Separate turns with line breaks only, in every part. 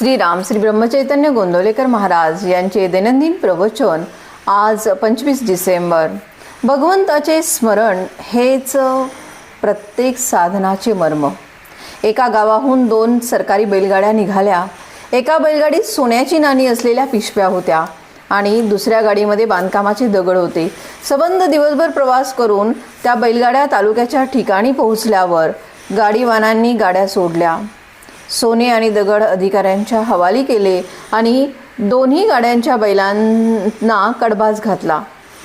श्रीराम श्री ब्रह्मचैतन्य गोंदवलेकर महाराज यांचे दैनंदिन प्रवचन आज पंचवीस डिसेंबर. भगवंताचे स्मरण हेच प्रत्येक साधनाचे मर्म. एका गावाहून दोन सरकारी बैलगाड्या निघाल्या. एका बैलगाडीत सोन्याची नाणी असलेल्या पिशव्या होत्या आणि दुसऱ्या गाडीमध्ये बांधकामाचे दगड होते. सबंध दिवसभर प्रवास करून त्या बैलगाड्या तालुक्याच्या ठिकाणी पोहोचल्यावर गाडीवानांनी गाड्या सोडल्या. सोने आणि दगड अधिकाऱ्यांच्या हवाली केले आणि दोन्ही गाड्यांच्या बैलांना कडबास घातला.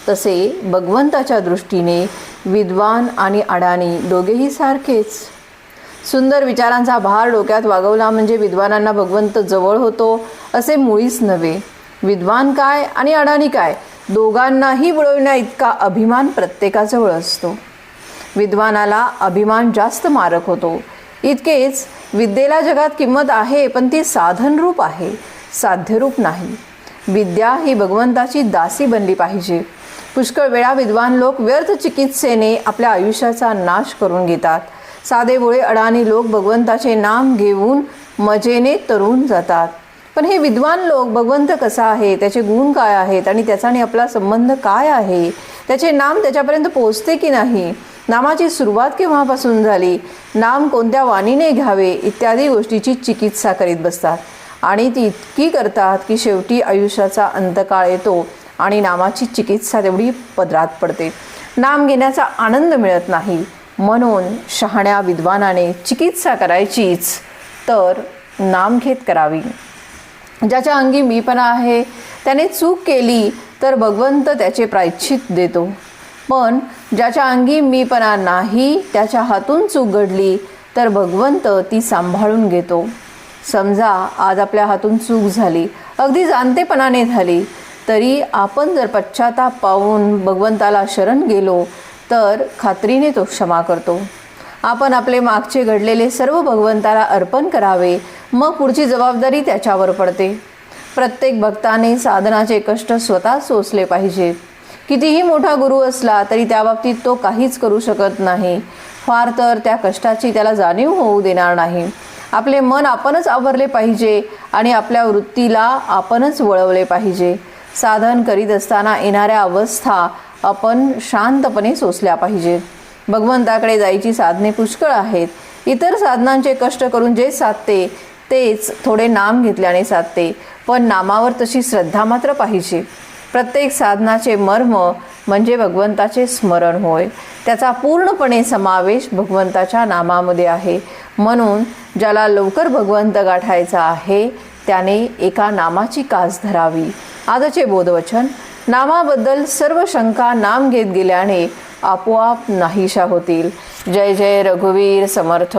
तसे भगवंताच्या दृष्टीने विद्वान आणि अडाणी दोघेही सारखेच. सुंदर विचारांचा भार डोक्यात वागवला म्हणजे विद्वानांना भगवंत जवळ होतो असे मुळीच नव्हे. विद्वान काय आणि अडाणी काय? दोघांनाही बुडविण्या इतका अभिमान प्रत्येकाजवळ असतो. विद्वानाला अभिमान जास्त मारक होतो. इतकेच विद्येला जगात किंमत आहे पण ती साधनरूप आहे साध्यरूप नाही. विद्या ही भगवंताची दासी बनली पाहिजे. पुष्कळ वेळा विद्वान लोक व्यर्थ चिकित्सेने आपल्या आयुष्याचा नाश करून घेतात. साधेभोळे अडाणी लोक भगवंताचे नाम घेऊन मजेने तरुण जातात. पण हे विद्वान लोक भगवंत कसा आहे त्याचे गुण काय आहेत आणि त्याचा आणि आपला संबंध काय आहे त्याचे नाम त्याच्यापर्यंत पोचते की नाही? नामाची सुरुवात केव्हापासून झाली? नाम कोणत्या वाणीने घ्यावे? इत्यादी गोष्टीची चिकित्सा करीत बसतात. आणि ती इतकी करतात की शेवटी आयुष्याचा अंतकाळ येतो आणि नामाची चिकित्सा तेवढी पदरात पडते. नाम घेण्याचा आनंद मिळत नाही. म्हणून शहाण्या विद्वानाने चिकित्सा करायचीच. तर नाम घेत करावी. ज्याच्या अंगी मीपणा आहे. त्याने चूक केली तर भगवंत त्याचे प्रायश्चित देतो. पण ज्याच्या अंगी मीपणा नाही त्याच्या हातून चूक घडली तर भगवंत ती सांभाळून घेतो. समजा आज आपल्या हातून चूक झाली अगदी जाणतेपणाने झाली तरी आपण जर पश्चाताप पाहून भगवंताला शरण गेलो तर खात्रीने तो क्षमा करतो. आपण आपले मागचे घडलेले सर्व भगवंताला अर्पण करावे मग पुढची जबाबदारी त्याच्यावर पडते. प्रत्येक भक्ताने साधनाचे कष्ट स्वतः सोसले पाहिजे. कितीही मोठा गुरु असला तरी त्या बाबतीत तो काहीच करू शकत नाही. फार तर त्या कष्टाची त्याला जाणीव होऊ देणार नाही. आपले मन आपणच आवरले पाहिजे आणि आपल्या वृत्तीला आपणच वळवले पाहिजे. साधन करीत असताना येणाऱ्या अवस्था आपण शांतपणे सोसल्या पाहिजे. भगवंताकडे जायची साधने पुष्कळ आहेत. इतर साधनांचे कष्ट करून जे साधते तेच थोडे नाम घेतल्याने साधते पण नामावर तशी श्रद्धा मात्र पाहिजे. प्रत्येक साधनाचे मर्म म्हणजे भगवंताचे स्मरण होय. त्याचा पूर्णपणे समावेश भगवंताच्या नामामध्ये आहे. म्हणून ज्याला लवकर भगवंत गाठायचा आहे त्याने एका नामाची कास धरावी. आजचे बोधवचन नामाबद्दल सर्व शंका नाम घेत गेल्याने आपोआप नाहीशा होतील. जय जय रघुवीर समर्थ.